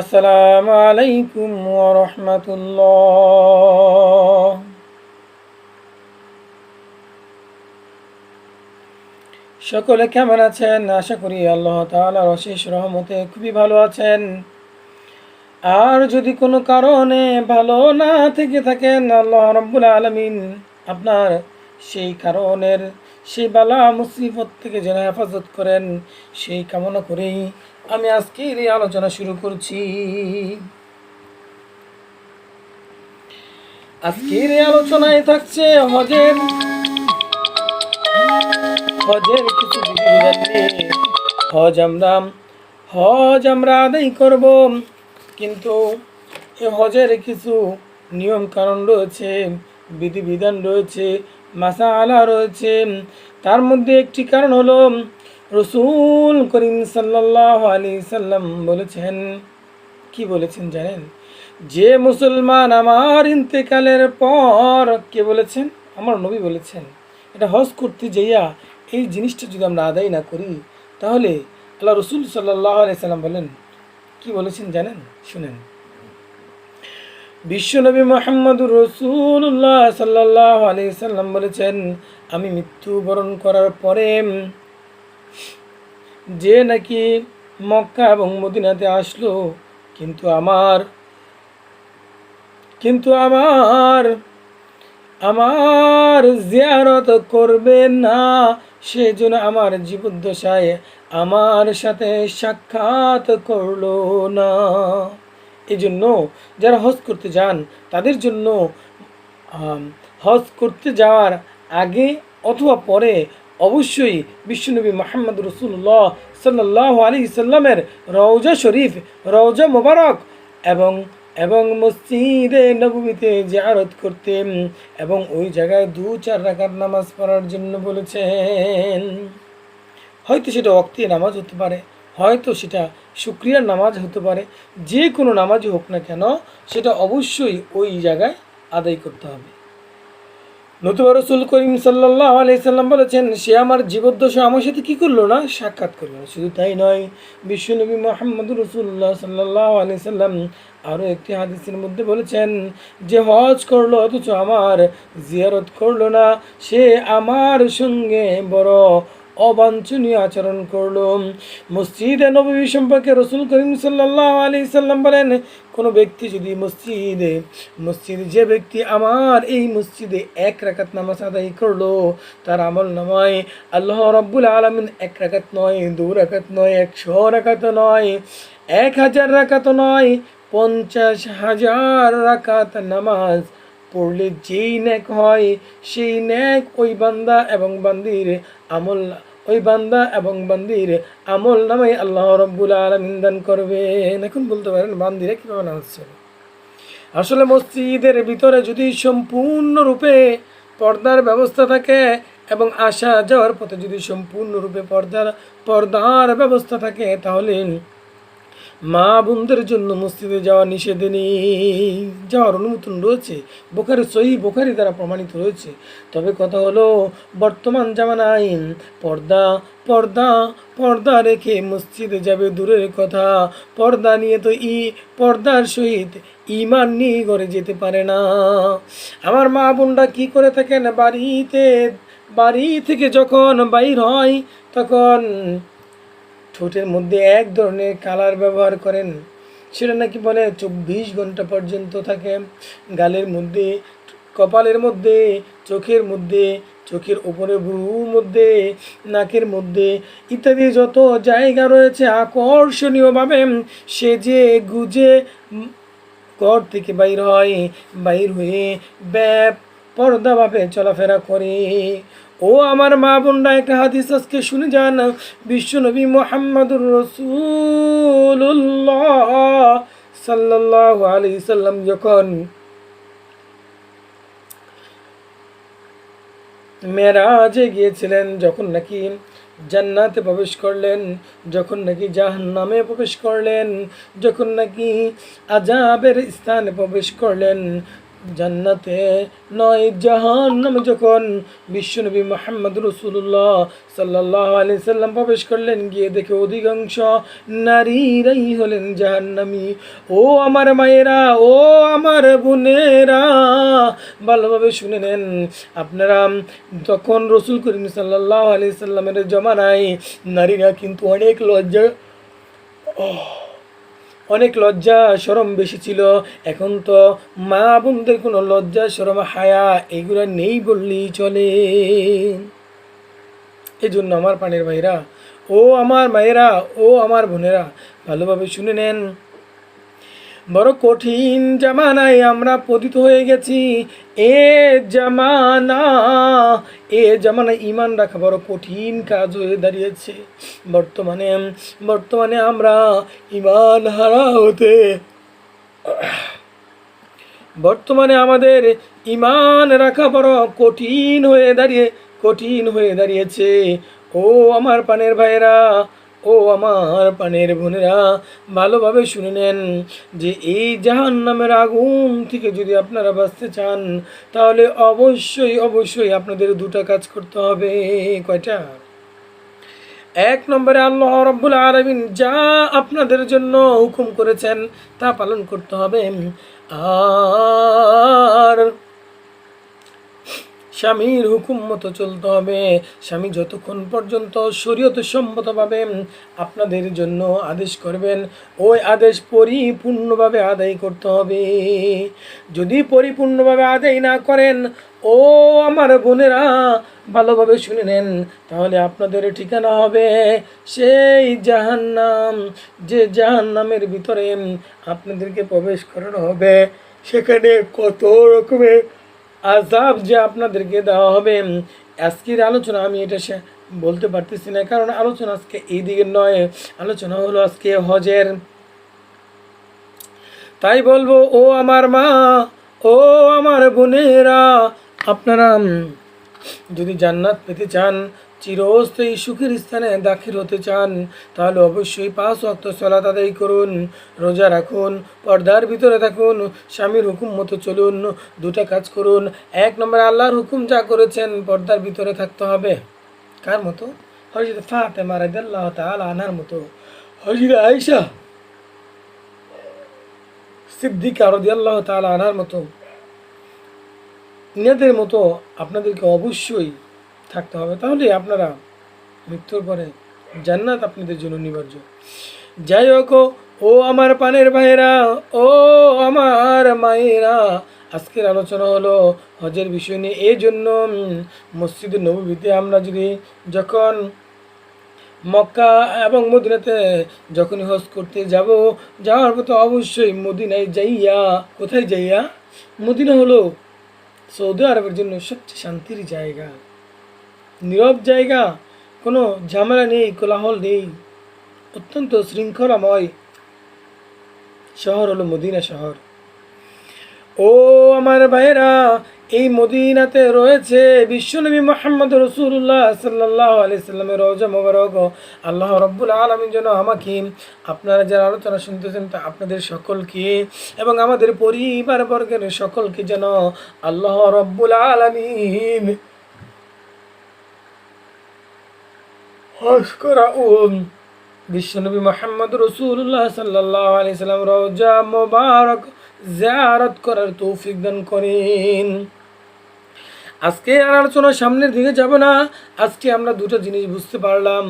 আসসালামু আলাইকুম ওরহমতুল্লাহ সকলে কেমন আছেন? আশা করি আল্লাহ তাআলার অশেষ রহমতে খুবই ভালো আছেন। আর যদি কোনো কারণে ভালো না থেকে থাকেন, আল্লাহ রব্বুল আলমিন আপনার সেই কারণের সেই বালা মুসিবত থেকে যেন হেফাজত করেন। সেই কামনা করেই আমি আজকের এই আলোচনা শুরু করছি। আজকের এই আলোচনায় থাকছে হজের হজের কিছু হজ আমরা হজ আমরা আদায় করব, কিন্তু এ হজের কিছু নিয়ম কারণ রয়েছে, বিধিবিধান রয়েছে মাসা মাসালা রয়েছে। তার মধ্যে একটি কারণ হলো রসুল করিম সাল্লাহ আলি সাল্লাম বলেছেন, কি বলেছেন জানেন? যে মুসলমান আমার ইন্তেকালের পর, কে বলেছেন? আমার নবী বলেছেন। এটা হজ করতে যাইয়া এই জিনিসটা যদি আমরা আদায় না করি, তাহলে আল্লাহ রসুল সাল্লাহ আলি সাল্লাম বলেন, কি বলেছেন জানেন? শুনেন। বিশ্বনবী মোহাম্মদুর রসুল্লাহ সাল্লাহ আলি সাল্লাম বলেছেন, আমি মৃত্যুবরণ করার পরে যে নাকি মক্কা এবং মদিনাতে আসলো, কিন্তু আমার কিন্তু আমার আমার জিয়ারত করবে না। সেজন্য আমার জীবদ্দশায় আমার সাথে সাক্ষাৎ করল না। এই জন্য যারা হজ করতে যান, তাদের জন্য হজ করতে যাওয়ার আগে অথবা পরে অবশ্যই বিশ্বনবী মোহাম্মদ রসুল্লাহ সাল্লাহ আলী সাল্লামের রওজা শরীফ, রওজা মোবারক এবং এবং মসজিদে নবমীতে জিয়ারত করতে এবং ওই জায়গায় দু চার রাকাত নামাজ পড়ার জন্য বলেছেন। হয়তো সেটা অক্তি নামাজ হতে পারে, হয়তো সেটা শুক্রিয়ার নামাজ হতে পারে, যে কোনো নামাজই হোক না কেন সেটা অবশ্যই ওই জায়গায় আদায় করতে হবে। নতুবা রসুল করিম সাল্লাহ আলাইসাল্লাম বলেছেন, সে আমার জীবদ্দশা আমার সাথে কী করল না? সাক্ষাৎ করল শুধু তাই নয় বিশ্বনবী মোহাম্মদ রসুল্লাহ সাল্লাহ আলাইসাল্লাম আরও একটি হাদিসের মধ্যে বলেছেন, যে হজ করল অথচ আমার, জিয়ারত করল না। সে আমার সঙ্গে বড় অবাঞ্ছনীয় আচরণ করল। মসজিদে নবী সম্পর্কে রসুল করিম সাল্লাহ আলি সাল্লাম বলেন, কোনো ব্যক্তি যদি মসজিদে মসজিদে যে ব্যক্তি আমার এই মসজিদে এক রাকাত নামাজ আদায় করল, তার আমল নামায় আল্লাহ রব্বুল আলমিন এক রাকাত নয়, দু রাকাত নয়, একশো রাকাত নয়, এক হাজার রাকাত নয়, পঞ্চাশ হাজার রাকাত নামাজ পড়লে যেই ন্যাক হয়, সেই ন্যাক ওই বান্দা এবং বান্দির আমল ওই বান্দা এবং বান্দির আমল নামে আল্লাহ রব্বুল আলমিন দান করবেন। এখন বলতে পারেন, বান্দিরা কীভাবে না হচ্ছে আসলে মসজিদের ভিতরে যদি সম্পূর্ণরূপে পর্দার ব্যবস্থা থাকে এবং আসা যাওয়ার পথে যদি সম্পূর্ণরূপে পর্দার পর্দার ব্যবস্থা থাকে, তাহলে মা বোনদের জন্য মসজিদে যাওয়া নিষেধ নেই। যাওয়ার অনুমোদন রয়েছে। বোখারি সহি বোখারি দ্বারা প্রমাণিত রয়েছে। তবে কথা হলো, বর্তমান জামানায় পর্দা পর্দা পর্দা রেখে মসজিদে যাবে দূরের কথা। পর্দা নিয়ে তো ই, পর্দার সহিত ইমান নিয়ে ঘরে যেতে পারে না। আমার মা বোনরা কি করে থাকেন? বাড়িতে, বাড়ি থেকে যখন বাইর হয়, তখন ঠোঁটের মধ্যে এক ধরনের কালার ব্যবহার করেন। সেটা নাকি বলে চব্বিশ ঘণ্টা পর্যন্ত থাকে। গালের মধ্যে, কপালের মধ্যে, চোখের মধ্যে, চোখের ওপরে ভ্রুর মধ্যে, নাকের মধ্যে ইত্যাদি যত জায়গা রয়েছে আকর্ষণীয়ভাবে সেজে গুজে ঘর থেকে বাইর হয়, বাইর হয়ে ব্যাপ পর্দাভাবে চলাফেরা করে। ও আমার মা বোনরা একটা হাদিস আজকে শুনে যান। বিশ্বনবী মোহাম্মদুর রসুল্লাহ সাল্লাহ আলি সাল্লাম যখন মেরাজে গিয়েছিলেন, যখন নাকি জান্নাতে প্রবেশ করলেন, যখন নাকি জাহান্নামে প্রবেশ করলেন, যখন নাকি আজাবের স্থানে প্রবেশ করলেন জান্নাতে নয়, জাহান্নামে যখন বিশ্বনবী মোহাম্মদ রসুল্লাহ সাল্লাহ আলি সাল্লাম প্রবেশ করলেন, গিয়ে দেখে অধিকাংশ নারীরাই হলেন জাহান্নামী। ও আমার মায়েরা, ও আমার বোনেরা, ভালোভাবে শুনে নেন। আপনারা তখন রসুল করিম সাল্লাহ আলি সাল্লামের জমানায় নারীরা কিন্তু অনেক লজ্জা অনেক লজ্জা সরম বেশি ছিল। এখন তো মা বোনদের কোনো লজ্জা, সরম, হায়া এগুলো নেই বললেই চলে। এই জন্য আমার পানের ভাইরা ও আমার মায়েরা, ও আমার বোনেরা, ভালোভাবে শুনে নেন। বড় কঠিন জামানায় আমরা পতিত হয়ে গেছি। এ জামানা এ জামানা ইমান রাখা বড় কঠিন কাজ হয়ে দাঁড়িয়েছে। বর্তমানে বর্তমানে আমরা ইমান হারা হতে বর্তমানে আমাদের ইমান রাখা বড় কঠিন হয়ে দাঁড়িয়ে, কঠিন হয়ে দাঁড়িয়েছে। ও আমার পানের ভাইয়েরা ও আমার পানের বোনেরা, ভালোভাবে শুনে নেন যে এই জাহান নামের আগুন থেকে যদি আপনারা বাঁচতে চান, তাহলে অবশ্যই অবশ্যই আপনাদের দুটা কাজ করতে হবে। কয়টা? এক নম্বরে আল্লাহ রব্বুল আলমিন যা আপনাদের জন্য হুকুম করেছেন তা পালন করতে হবে। আর স্বামীর হুকুম মতো চলতে হবে। স্বামী যতক্ষণ পর্যন্ত শরীয়ত সম্মতভাবে আপনাদের জন্য আদেশ করবেন, ওই আদেশ পরিপূর্ণভাবে আদায় করতে হবে। যদি পরিপূর্ণভাবে আদায় না করেন, ও আমার বোনেরা, ভালোভাবে শুনে নেন, তাহলে আপনাদের ঠিকানা হবে সেই জাহান্নাম, যে জাহান্নামের ভিতরে আপনাদেরকে প্রবেশ করানো হবে। সেখানে কত রকমের আজাব যে আপনাদেরকে দেওয়া হবে আজকের আলোচনা আমি এটা বলতে পারতেছি না, কারণ আলোচনা আজকে এই দিকে নয়, আলোচনা হলো আজকে হজের। তাই বলব, ও আমার মা, ও আমার বোনেরা, আপনারা যদি জান্নাত পেতে চান চিরস্থায়ী সুখের স্থানে দাখিল হতে চান, তাহলে অবশ্যই পাঁচ অক্ত চলা আদায় করুন। রোজা রাখুন, পর্দার ভিতরে থাকুন, স্বামীর হুকুম মতো চলুন, দুটা কাজ করুন। এক নম্বরে আল্লাহর হুকুম যা করেছেন, পর্দার ভিতরে থাকতে হবে। কার মতো? হজরত ফাতেমা রাদিয়াল্লাহু তাআলা আনার মতো। হজরত আয়েশা সিদ্দিকা রাদিয়াল্লাহু তাআলা আনার মতো। ইনাদের মতো আপনাদেরকে অবশ্যই থাকতে হবে। তাহলে আপনারা মৃত্যুর পরে জান্নাত আপনাদের জন্য অনিবার্য যাই হোক, ও আমার পানের ভাইয়েরা, ও আমার মায়েরা, আজকের আলোচনা হলো হজের বিষয় নিয়ে। এই জন্য মসজিদের নবীতে আমরা যদি যখন মক্কা এবং মদিনাতে যখনই হজ করতে যাব, যাওয়ার পথে অবশ্যই মদিনায় যাইয়া, কোথায় যাইয়া? মদিনা হলো সৌদি আরবের জন্য সবচেয়ে শান্তির জায়গা। নীরব জায়গা, কোনো ঝামেলা নেই, কোলাহল নেই। অত্যন্ত শৃঙ্খলাময় শহর হলো মদিনা শহর। ও আমার ভাইরা এই মদিনাতে রয়েছে বিশ্বনবী মোহাম্মদ রসুল্লাহ সাল্লাহ আলি সাল্লামের রোজা মোবারক। আল্লাহ রব্বুল আলমিন যেন আমাকে, আপনারা যারা আলোচনা শুনতেছেন তা আপনাদের সকলকে এবং আমাদের পরিবার বর্গের সকলকে যেন আল্লাহ রব্বুল আলমিন বিশ্বনবী মোহাম্মদ রসুল্লাহ সাল্লাহ আলি সাল্লাম রোজা মোবারক জিয়ারত করার তৌফিক দান করেন। আজকে আর আলোচনা সামনের দিকে যাব না। আজকে আমরা দুটো জিনিস বুঝতে পারলাম।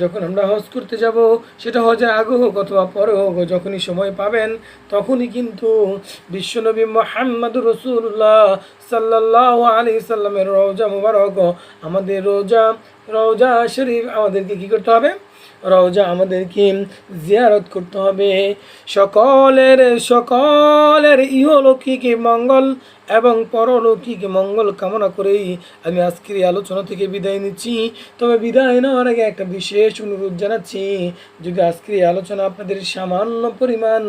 যখন আমরা হজ করতে যাব, সেটা হজের আগে হোক অথবা পরে হোক যখনই সময় পাবেন, তখনই কিন্তু বিশ্বনবী মোহাম্মদ রসুল্লাহ সাল্লাহ আলি সাল্লামের রোজা মুবারক, আমাদের রোজা রোজা শরীফ আমাদেরকে কী করতে হবে? রওজা আমাদেরকে জিয়ারত করতে হবে। সকলের সকলের ইহলৌকিক মঙ্গল এবং পরলৌকিক মঙ্গল কামনা করেই আমি আজকের এই আলোচনা থেকে বিদায় নিচ্ছি। তবে বিদায় নেওয়ার আগে একটা বিশেষ অনুরোধ জানাচ্ছি, যদি আজকের এই আলোচনা আপনাদের সামান্য পরিমাণ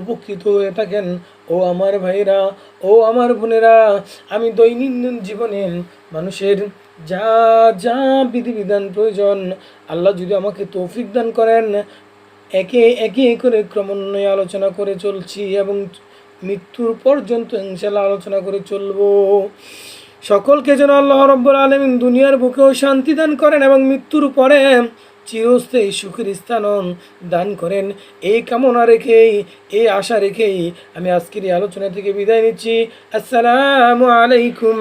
উপকৃত হয়ে থাকেন ও আমার ভাইরা ও আমার বোনেরা, আমি দৈনন্দিন জীবনে মানুষের যা যা বিধিবিধান প্রয়োজন, আল্লাহ যদি আমাকে তৌফিক দান করেন, একে একে করে ক্রমান্বয়ে আলোচনা করে চলছি এবং মৃত্যুর পর্যন্ত ইনশাল্লাহ আলোচনা করে চলবো। সকলকে যেন আল্লাহ রব্বুল আলমিন দুনিয়ার বুকেও শান্তি দান করেন এবং মৃত্যুর পরে চিরস্থায়ী সুখের স্থান দান করেন। এই কামনা রেখেই এই আশা রেখেই আমি আজকের এই আলোচনা থেকে বিদায় নিচ্ছি। আসসালামু আলাইকুম।